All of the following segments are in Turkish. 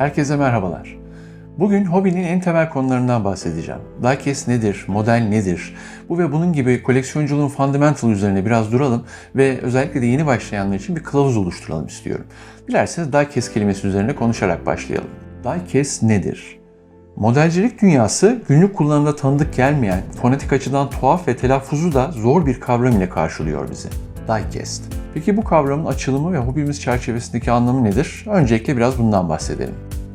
Herkese merhabalar. Bugün hobinin en temel konularından bahsedeceğim. Diecast nedir, model nedir? Bu ve bunun gibi koleksiyonculuğun fundamental üzerine biraz duralım ve özellikle de yeni başlayanlar için bir kılavuz oluşturalım istiyorum. Dilerseniz diecast kelimesi üzerine konuşarak başlayalım. Diecast nedir? Modelcilik dünyası günlük kullanımda tanıdık gelmeyen, fonetik açıdan tuhaf ve telaffuzu da zor bir kavram ile karşılıyor bizi. Diecast. Peki bu kavramın açılımı ve hobimiz çerçevesindeki anlamı nedir? Öncelikle biraz bundan bahsedelim.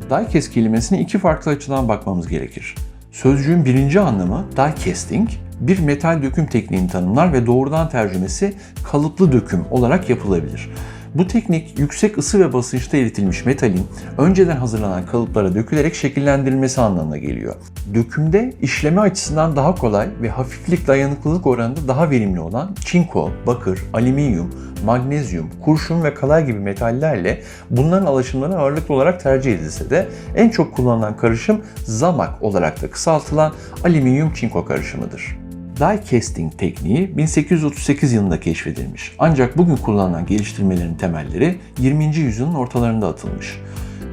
Diecast kelimesine iki farklı açıdan bakmamız gerekir. Sözcüğün birinci anlamı diecasting, bir metal döküm tekniğini tanımlar ve doğrudan tercümesi kalıplı döküm olarak yapılabilir. Bu teknik yüksek ısı ve basınçta eritilmiş metalin önceden hazırlanan kalıplara dökülerek şekillendirilmesi anlamına geliyor. Dökümde işleme açısından daha kolay ve hafiflik dayanıklılık oranında daha verimli olan çinko, bakır, alüminyum, magnezyum, kurşun ve kalay gibi metallerle bunların alaşımları ağırlıklı olarak tercih edilse de en çok kullanılan karışım zamak olarak da kısaltılan alüminyum çinko karışımıdır. Die casting tekniği 1838 yılında keşfedilmiş. Ancak bugün kullanılan geliştirmelerin temelleri 20. yüzyılın ortalarında atılmış.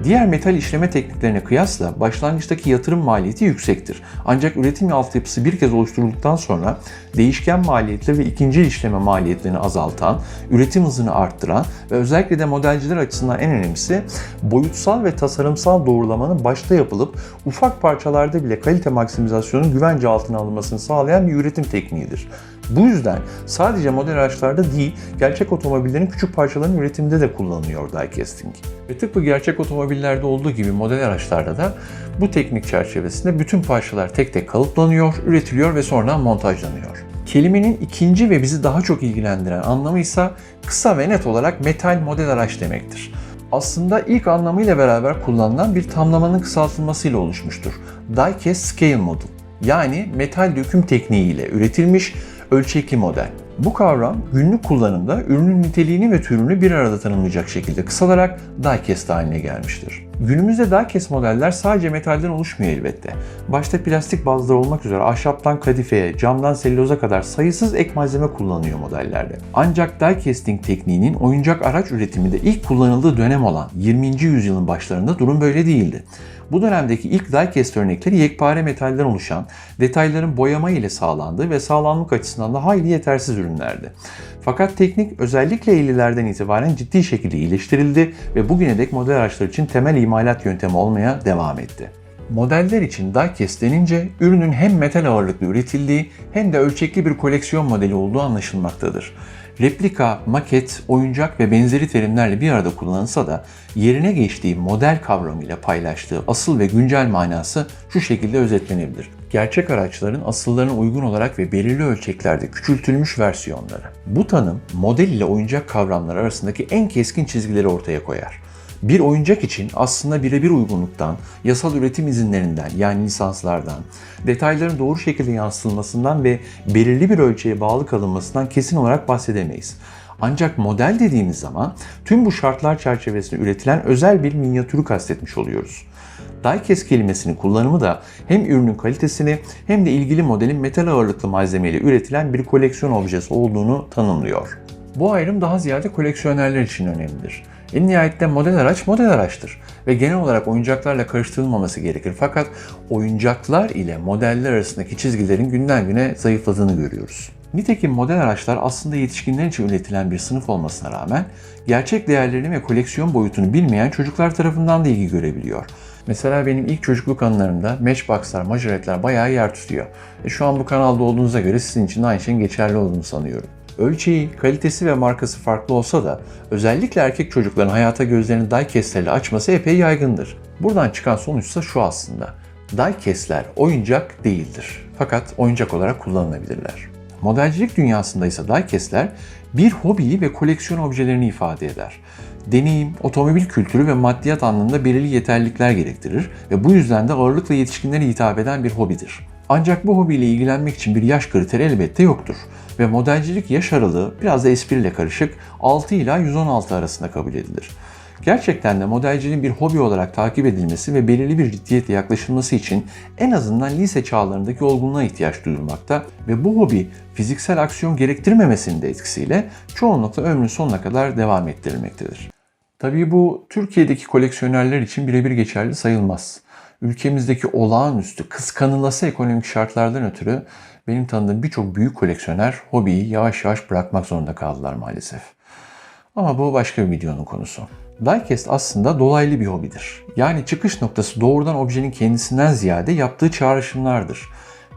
Diğer metal işleme tekniklerine kıyasla başlangıçtaki yatırım maliyeti yüksektir. Ancak üretim altyapısı bir kez oluşturulduktan sonra değişken maliyetli ve ikinci işleme maliyetlerini azaltan, üretim hızını arttıran ve özellikle de modelciler açısından en önemlisi boyutsal ve tasarımsal doğrulamanın başta yapılıp ufak parçalarda bile kalite maksimizasyonun güvence altına alınmasını sağlayan bir üretim tekniğidir. Bu yüzden sadece model araçlarda değil, gerçek otomobillerin küçük parçalarının üretiminde de kullanılıyor die casting. Ve tıpkı gerçek otomobillerde olduğu gibi model araçlarda da bu teknik çerçevesinde bütün parçalar tek tek kalıplanıyor, üretiliyor ve sonra montajlanıyor. Kelimenin ikinci ve bizi daha çok ilgilendiren anlamı ise kısa ve net olarak metal model araç demektir. Aslında ilk anlamıyla beraber kullanılan bir tamlamanın kısaltılmasıyla oluşmuştur. Die-cast scale model yani metal döküm tekniğiyle üretilmiş ölçekli model. Bu kavram günlük kullanımda ürünün niteliğini ve türünü bir arada tanımlayacak şekilde kısalarak diecast haline gelmiştir. Günümüzde diecast modeller sadece metalden oluşmuyor elbette. Başta plastik bazlar olmak üzere ahşaptan kadifeye, camdan selüloza kadar sayısız ek malzeme kullanılıyor modellerde. Ancak diecasting tekniğinin oyuncak araç üretiminde ilk kullanıldığı dönem olan 20. yüzyılın başlarında durum böyle değildi. Bu dönemdeki ilk diecast örnekleri yekpare metalden oluşan, detayların boyama ile sağlandığı ve sağlamlık açısından da hayli yetersiz ürünlerdi. Fakat teknik özellikle 50'lerden itibaren ciddi şekilde iyileştirildi ve bugüne dek model araçlar için temel imalat yöntemi olmaya devam etti. Modeller için diecast denince ürünün hem metal ağırlıklı üretildiği hem de ölçekli bir koleksiyon modeli olduğu anlaşılmaktadır. Replika, maket, oyuncak ve benzeri terimlerle bir arada kullanılsa da yerine geçtiği model kavramıyla paylaştığı asıl ve güncel manası şu şekilde özetlenebilir. Gerçek araçların asıllarına uygun olarak ve belirli ölçeklerde küçültülmüş versiyonları. Bu tanım model ile oyuncak kavramları arasındaki en keskin çizgileri ortaya koyar. Bir oyuncak için aslında birebir uygunluktan, yasal üretim izinlerinden yani lisanslardan, detayların doğru şekilde yansıtılmasından ve belirli bir ölçüye bağlı kalınmasından kesin olarak bahsedemeyiz. Ancak model dediğimiz zaman tüm bu şartlar çerçevesinde üretilen özel bir minyatürü kastetmiş oluyoruz. Diecast kelimesinin kullanımı da hem ürünün kalitesini hem de ilgili modelin metal ağırlıklı malzemeyle üretilen bir koleksiyon objesi olduğunu tanımlıyor. Bu ayrım daha ziyade koleksiyonerler için önemlidir. En nihayetinde model araç model araçtır ve genel olarak oyuncaklarla karıştırılmaması gerekir. Fakat oyuncaklar ile modeller arasındaki çizgilerin günden güne zayıfladığını görüyoruz. Nitekim model araçlar aslında yetişkinler için üretilen bir sınıf olmasına rağmen gerçek değerlerini ve koleksiyon boyutunu bilmeyen çocuklar tarafından da ilgi görebiliyor. Mesela benim ilk çocukluk anılarımda Matchbox'lar, majoretler bayağı yer tutuyor. E şu an bu kanalda olduğunuza göre sizin için aynı şeyin geçerli olduğunu sanıyorum. Ölçeği, kalitesi ve markası farklı olsa da özellikle erkek çocukların hayata gözlerini diecastlerle açması epey yaygındır. Buradan çıkan sonuçsa şu aslında. Diecastler oyuncak değildir. Fakat oyuncak olarak kullanılabilirler. Modelcilik dünyasında ise diecastler bir hobiyi ve koleksiyon objelerini ifade eder. Deneyim, otomobil kültürü ve maddiyat anlamında belirli yeterlilikler gerektirir ve bu yüzden de ağırlıkla yetişkinlere hitap eden bir hobidir. Ancak bu hobiyle ilgilenmek için bir yaş kriteri elbette yoktur ve modelcilik yaş aralığı biraz da espriyle karışık 6 ila 116 arasında kabul edilir. Gerçekten de modelciliğin bir hobi olarak takip edilmesi ve belirli bir ciddiyetle yaklaşılması için en azından lise çağlarındaki olgunluğa ihtiyaç duyulmakta ve bu hobi fiziksel aksiyon gerektirmemesinin de etkisiyle çoğunlukla ömrün sonuna kadar devam ettirilmektedir. Tabii bu Türkiye'deki koleksiyonerler için birebir geçerli sayılmaz. Ülkemizdeki olağanüstü, kıskanılası ekonomik şartlardan ötürü benim tanıdığım birçok büyük koleksiyoner hobiyi yavaş yavaş bırakmak zorunda kaldılar maalesef. Ama bu başka bir videonun konusu. Diecast aslında dolaylı bir hobidir. Yani çıkış noktası doğrudan objenin kendisinden ziyade yaptığı çağrışımlardır.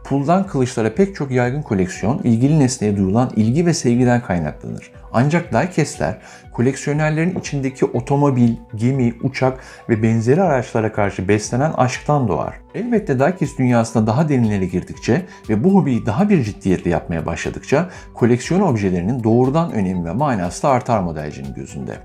Puldan kılıçlara pek çok yaygın koleksiyon ilgili nesneye duyulan ilgi ve sevgiden kaynaklanır. Ancak diecastler koleksiyonerlerin içindeki otomobil, gemi, uçak ve benzeri araçlara karşı beslenen aşktan doğar. Elbette diecast dünyasına daha derinlere girdikçe ve bu hobiyi daha bir ciddiyetle yapmaya başladıkça koleksiyon objelerinin doğrudan önemi ve manası da artar modelcinin gözünde.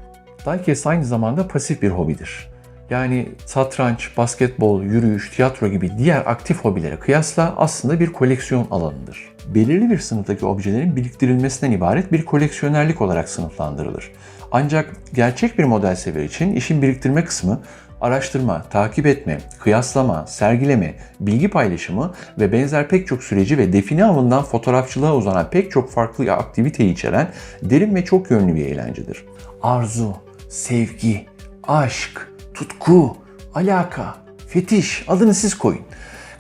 Diecast aynı zamanda pasif bir hobidir. Yani satranç, basketbol, yürüyüş, tiyatro gibi diğer aktif hobilere kıyasla aslında bir koleksiyon alanıdır. Belirli bir sınıftaki objelerin biriktirilmesinden ibaret bir koleksiyonerlik olarak sınıflandırılır. Ancak gerçek bir model sever için işin biriktirme kısmı araştırma, takip etme, kıyaslama, sergileme, bilgi paylaşımı ve benzer pek çok süreci ve define avından fotoğrafçılığa uzanan pek çok farklı aktiviteyi içeren derin ve çok yönlü bir eğlencedir. Arzu, sevgi, aşk, tutku, alaka, fetiş adını siz koyun.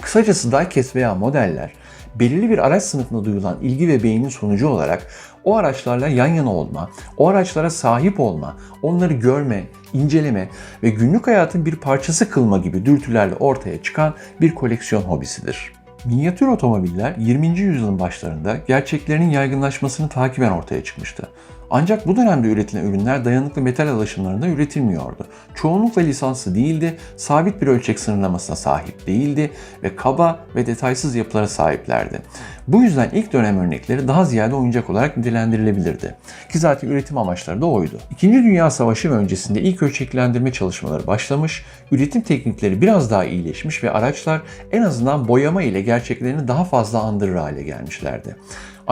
Kısacası diecast veya modeller belirli bir araç sınıfına duyulan ilgi ve beğenin sonucu olarak o araçlarla yan yana olma, o araçlara sahip olma, onları görme, inceleme ve günlük hayatın bir parçası kılma gibi dürtülerle ortaya çıkan bir koleksiyon hobisidir. Minyatür otomobiller 20. yüzyılın başlarında gerçeklerinin yaygınlaşmasını takiben ortaya çıkmıştı. Ancak bu dönemde üretilen ürünler dayanıklı metal alaşımlarında üretilmiyordu. Çoğunlukla lisanslı değildi, sabit bir ölçek sınırlamasına sahip değildi ve kaba ve detaysız yapılara sahiplerdi. Bu yüzden ilk dönem örnekleri daha ziyade oyuncak olarak nitelendirilebilirdi. Ki zaten üretim amaçları da oydu. İkinci Dünya Savaşı öncesinde ilk ölçeklendirme çalışmaları başlamış, üretim teknikleri biraz daha iyileşmiş ve araçlar en azından boyama ile gerçeklerini daha fazla andırır hale gelmişlerdi.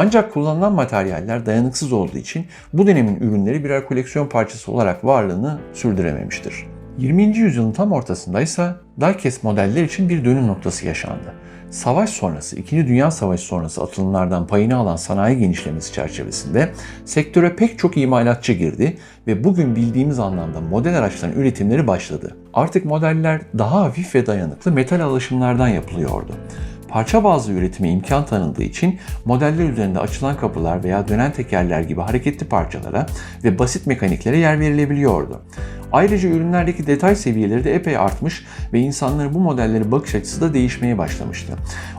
Ancak kullanılan materyaller dayanıksız olduğu için bu dönemin ürünleri birer koleksiyon parçası olarak varlığını sürdürememiştir. 20. yüzyılın tam ortasında ise diecast modeller için bir dönüm noktası yaşandı. Savaş sonrası, 2. Dünya Savaşı sonrası atılımlardan payını alan sanayi genişlemesi çerçevesinde sektöre pek çok imalatçı girdi ve bugün bildiğimiz anlamda model araçların üretimleri başladı. Artık modeller daha hafif ve dayanıklı metal alaşımlardan yapılıyordu. Parça bazlı üretime imkan tanındığı için modeller üzerinde açılan kapılar veya dönen tekerler gibi hareketli parçalara ve basit mekaniklere yer verilebiliyordu. Ayrıca ürünlerdeki detay seviyeleri de epey artmış ve insanların bu modelleri bakış açısı da değişmeye başlamıştı.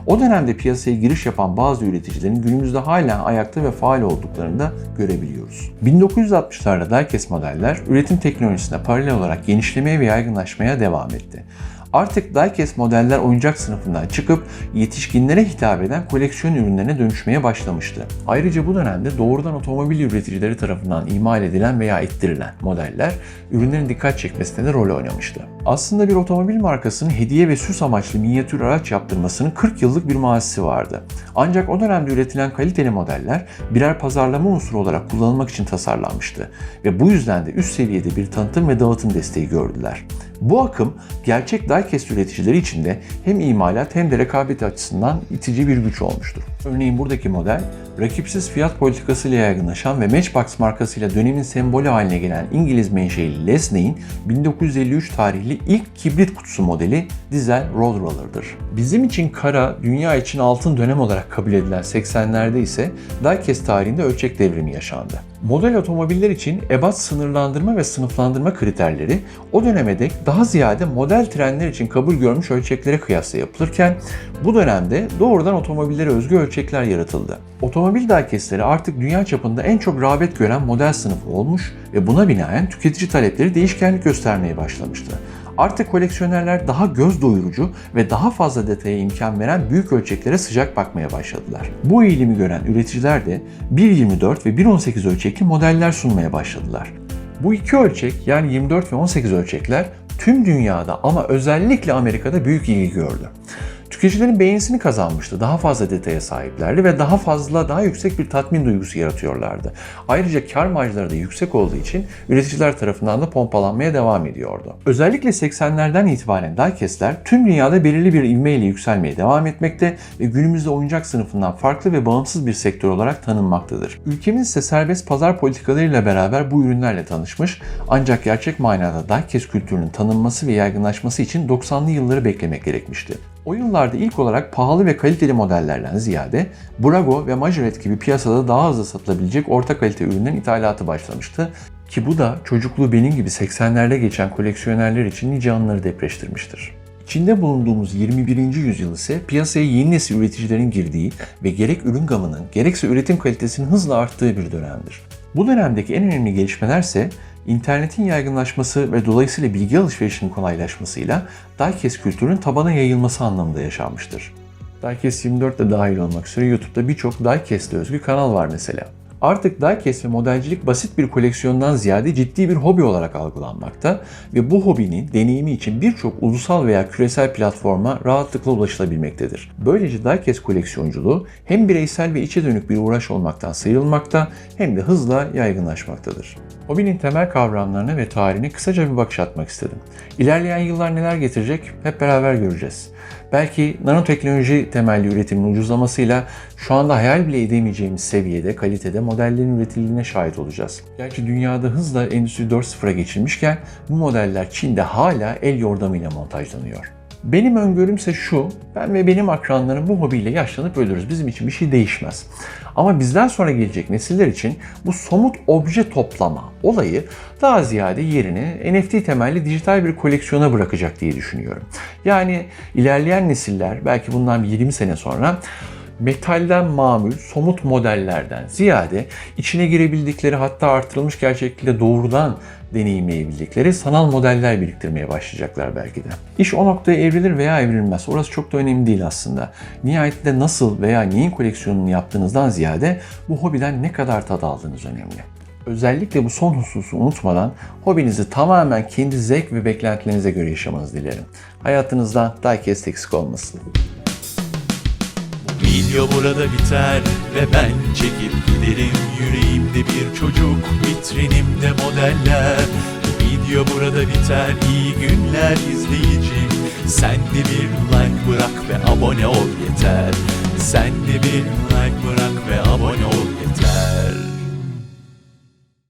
O dönemde piyasaya giriş yapan bazı üreticilerin günümüzde hala ayakta ve faal olduklarını da görebiliyoruz. 1960'larda diecast modeller üretim teknolojisine paralel olarak genişlemeye ve yaygınlaşmaya devam etti. Artık diecast modeller oyuncak sınıfından çıkıp yetişkinlere hitap eden koleksiyon ürünlerine dönüşmeye başlamıştı. Ayrıca bu dönemde doğrudan otomobil üreticileri tarafından imal edilen veya ettirilen modeller ürünlerin dikkat çekmesinde de rol oynamıştı. Aslında bir otomobil markasının hediye ve süs amaçlı minyatür araç yaptırmasının 40 yıllık bir mazisi vardı. Ancak o dönemde üretilen kaliteli modeller birer pazarlama unsuru olarak kullanılmak için tasarlanmıştı ve bu yüzden de üst seviyede bir tanıtım ve dağıtım desteği gördüler. Bu akım gerçek diecast üreticileri için de hem imalat hem de rekabet açısından itici bir güç olmuştur. Örneğin buradaki model rakipsiz fiyat politikasıyla yaygınlaşan ve Matchbox markasıyla dönemin sembolü haline gelen İngiliz menşeli Lesney'in 1953 tarihli ilk kibrit kutusu modeli dizel Roadroller'dır. Bizim için kara, dünya için altın dönem olarak kabul edilen 80'lerde ise diecast tarihinde ölçek devrimi yaşandı. Model otomobiller için ebat sınırlandırma ve sınıflandırma kriterleri o döneme dek daha ziyade model trenler için kabul görmüş ölçeklere kıyasla yapılırken bu dönemde doğrudan otomobillere özgü ölçekler yaratıldı. Otomobil diecastleri artık dünya çapında en çok rağbet gören model sınıfı olmuş ve buna binaen tüketici talepleri değişkenlik göstermeye başlamıştı. Artık koleksiyonerler daha göz doyurucu ve daha fazla detaya imkan veren büyük ölçeklere sıcak bakmaya başladılar. Bu eğilimi gören üreticiler de 1.24 ve 1.18 ölçekli modeller sunmaya başladılar. Bu iki ölçek yani 24 ve 18 ölçekler tüm dünyada ama özellikle Amerika'da büyük ilgi gördü. Tüketicilerin beğenisini kazanmıştı. Daha fazla detaya sahiplerdi ve daha fazla, daha yüksek bir tatmin duygusu yaratıyorlardı. Ayrıca kar marjları da yüksek olduğu için üreticiler tarafından da pompalanmaya devam ediyordu. Özellikle 80'lerden itibaren diecastler tüm dünyada belirli bir ivmeyle yükselmeye devam etmekte ve günümüzde oyuncak sınıfından farklı ve bağımsız bir sektör olarak tanınmaktadır. Ülkemiz ise serbest pazar politikalarıyla beraber bu ürünlerle tanışmış ancak gerçek manada diecast kültürünün tanınması ve yaygınlaşması için 90'lı yılları beklemek gerekmişti. O yıllarda ilk olarak pahalı ve kaliteli modellerden ziyade Brago ve Majoret gibi piyasada daha hızlı satılabilecek orta kalite ürünlerin ithalatı başlamıştı ki bu da çocukluğu benim gibi 80'lerde geçen koleksiyonerler için nice anları depreştirmiştir. İçinde bulunduğumuz 21. yüzyıl ise piyasaya yeni nesil üreticilerin girdiği ve gerek ürün gamının gerekse üretim kalitesinin hızla arttığı bir dönemdir. Bu dönemdeki en önemli gelişmeler ise internetin yaygınlaşması ve dolayısıyla bilgi alışverişinin kolaylaşmasıyla diecast kültürünün tabana yayılması anlamında yaşanmıştır. Diecast 24 de dahil olmak üzere YouTube'da birçok diecast'e özgü kanal var mesela. Artık diecast ve modelcilik basit bir koleksiyondan ziyade ciddi bir hobi olarak algılanmakta ve bu hobinin deneyimi için birçok ulusal veya küresel platforma rahatlıkla ulaşılabilmektedir. Böylece diecast koleksiyonculuğu hem bireysel ve içe dönük bir uğraş olmaktan sıyrılmakta hem de hızla yaygınlaşmaktadır. Hobinin temel kavramlarına ve tarihine kısaca bir bakış atmak istedim. İlerleyen yıllar neler getirecek hep beraber göreceğiz. Belki nanoteknoloji temelli üretimin ucuzlamasıyla şu anda hayal bile edemeyeceğimiz seviyede, kalitede modellerin üretildiğine şahit olacağız. Gerçi dünyada hızla Endüstri 4.0'a geçilmişken bu modeller Çin'de hala el yordamıyla montajlanıyor. Benim öngörümse şu, ben ve benim akranlarım bu hobiyle yaşlanıp ölürüz. Bizim için bir şey değişmez. Ama bizden sonra gelecek nesiller için bu somut obje toplama olayı daha ziyade yerini NFT temelli dijital bir koleksiyona bırakacak diye düşünüyorum. Yani ilerleyen nesiller belki bundan bir 20 sene sonra metalden mamül, somut modellerden ziyade içine girebildikleri hatta artırılmış gerçeklikle doğrudan deneyimleyebildikleri sanal modeller biriktirmeye başlayacaklar belki de. İş o noktaya evrilir veya evrilmez. Orası çok da önemli değil aslında. Nihayetinde nasıl veya neyin koleksiyonunu yaptığınızdan ziyade bu hobiden ne kadar tad aldığınız önemli. Özellikle bu son hususu unutmadan hobinizi tamamen kendi zevk ve beklentilerinize göre yaşamanızı dilerim. Hayatınızdan diecast eksik olmasın. Video burada biter ve ben çekip giderim. Yüreğimde bir çocuk vitrinimde modeller. Video burada biter iyi günler izleyicim. Sen de bir like bırak ve abone ol yeter. Sen de bir like bırak ve abone ol